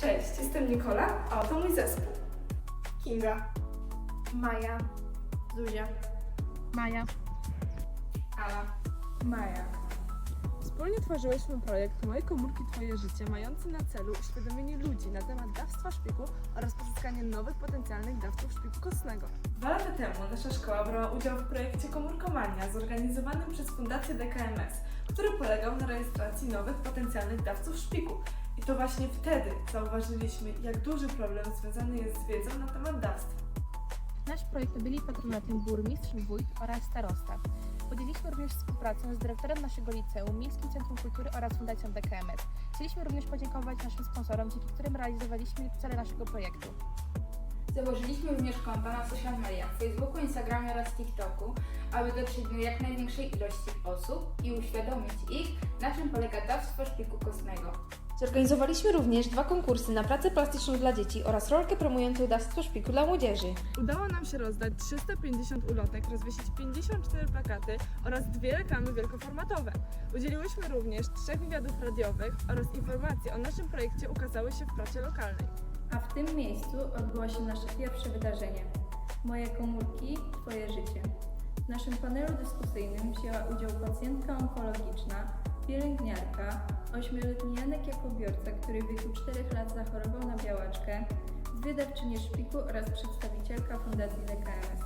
Cześć, jestem Nikola, a oto mój zespół. Kinga. Maja. Zuzia. Maja. Ala. Maja. Wspólnie tworzyłyśmy projekt Moje komórki Twoje życie, mający na celu uświadomienie ludzi na temat dawstwa szpiku oraz pozyskanie nowych potencjalnych dawców szpiku kostnego. Dwa lata temu nasza szkoła brała udział w projekcie Komórkomania zorganizowanym przez Fundację DKMS, który polegał na rejestracji nowych potencjalnych dawców szpiku. To właśnie wtedy zauważyliśmy, jak duży problem związany jest z wiedzą na temat dawstwa. Nasz projekt byli patronatem burmistrz, wójt oraz starosta. Podjęliśmy również współpracę z dyrektorem naszego liceum, Miejskim Centrum Kultury oraz Fundacją DKMS. Chcieliśmy również podziękować naszym sponsorom, dzięki którym realizowaliśmy cele naszego projektu. Założyliśmy również konta na social mediach, Facebooku, Instagramie oraz TikToku, aby dotrzeć do jak największej ilości osób i uświadomić ich, na czym polega dawstwo szpiku kostnego. Zorganizowaliśmy również dwa konkursy na pracę plastyczną dla dzieci oraz rolkę promującą dawstwo szpiku dla młodzieży. Udało nam się rozdać 350 ulotek, rozwiesić 54 plakaty oraz dwie reklamy wielkoformatowe. Udzieliłyśmy również trzech wywiadów radiowych oraz informacje o naszym projekcie ukazały się w prasie lokalnej. A w tym miejscu odbyło się nasze pierwsze wydarzenie. Moje komórki, Twoje życie. W naszym panelu dyskusyjnym wzięła udział pacjentka onkologiczna, pielęgniarka, ośmioletni Janek Jakobiorca, który w wieku 4 lat zachorował na białaczkę, dwie dawczynie szpiku oraz przedstawicielka Fundacji DKMS.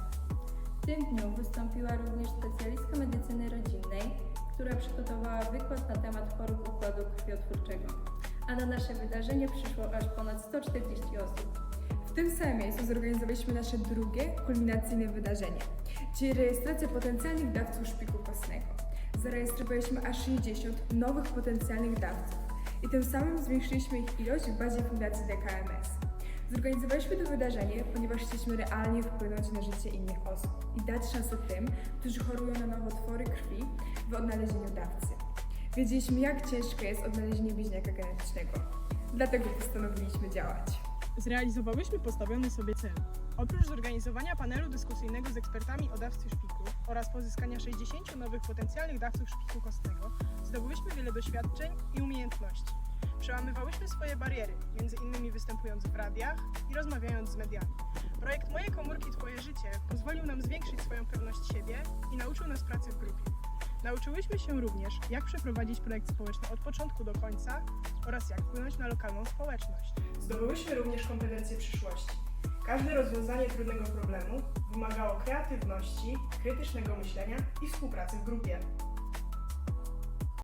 W tym dniu wystąpiła również specjalistka medycyny rodzinnej, która przygotowała wykład na temat chorób układu krwiotwórczego a na nasze wydarzenie przyszło aż ponad 140 osób. W tym samym miejscu zorganizowaliśmy nasze drugie, kulminacyjne wydarzenie, czyli rejestrację potencjalnych dawców szpiku kostnego. Zarejestrowaliśmy aż 60 nowych potencjalnych dawców i tym samym zwiększyliśmy ich ilość w bazie Fundacji DKMS. Zorganizowaliśmy to wydarzenie, ponieważ chcieliśmy realnie wpłynąć na życie innych osób i dać szansę tym, którzy chorują na nowotwory krwi w odnalezieniu dawcy. Wiedzieliśmy, jak ciężko jest odnalezienie bliźniaka genetycznego. Dlatego postanowiliśmy działać. Zrealizowałyśmy postawiony sobie cel. Oprócz zorganizowania panelu dyskusyjnego z ekspertami o dawstwie szpiku oraz pozyskania 60 nowych potencjalnych dawców szpiku kostnego, zdobyłyśmy wiele doświadczeń i umiejętności. Przełamywałyśmy swoje bariery, między innymi występując w radiach i rozmawiając z mediami. Projekt Moje komórki Twoje życie pozwolił nam zwiększyć swoją pewność siebie i nauczył nas pracy w grupie. Nauczyłyśmy się również, jak przeprowadzić projekt społeczny od początku do końca oraz jak wpłynąć na lokalną społeczność. Zdobyłyśmy również kompetencje przyszłości. Każde rozwiązanie trudnego problemu wymagało kreatywności, krytycznego myślenia i współpracy w grupie.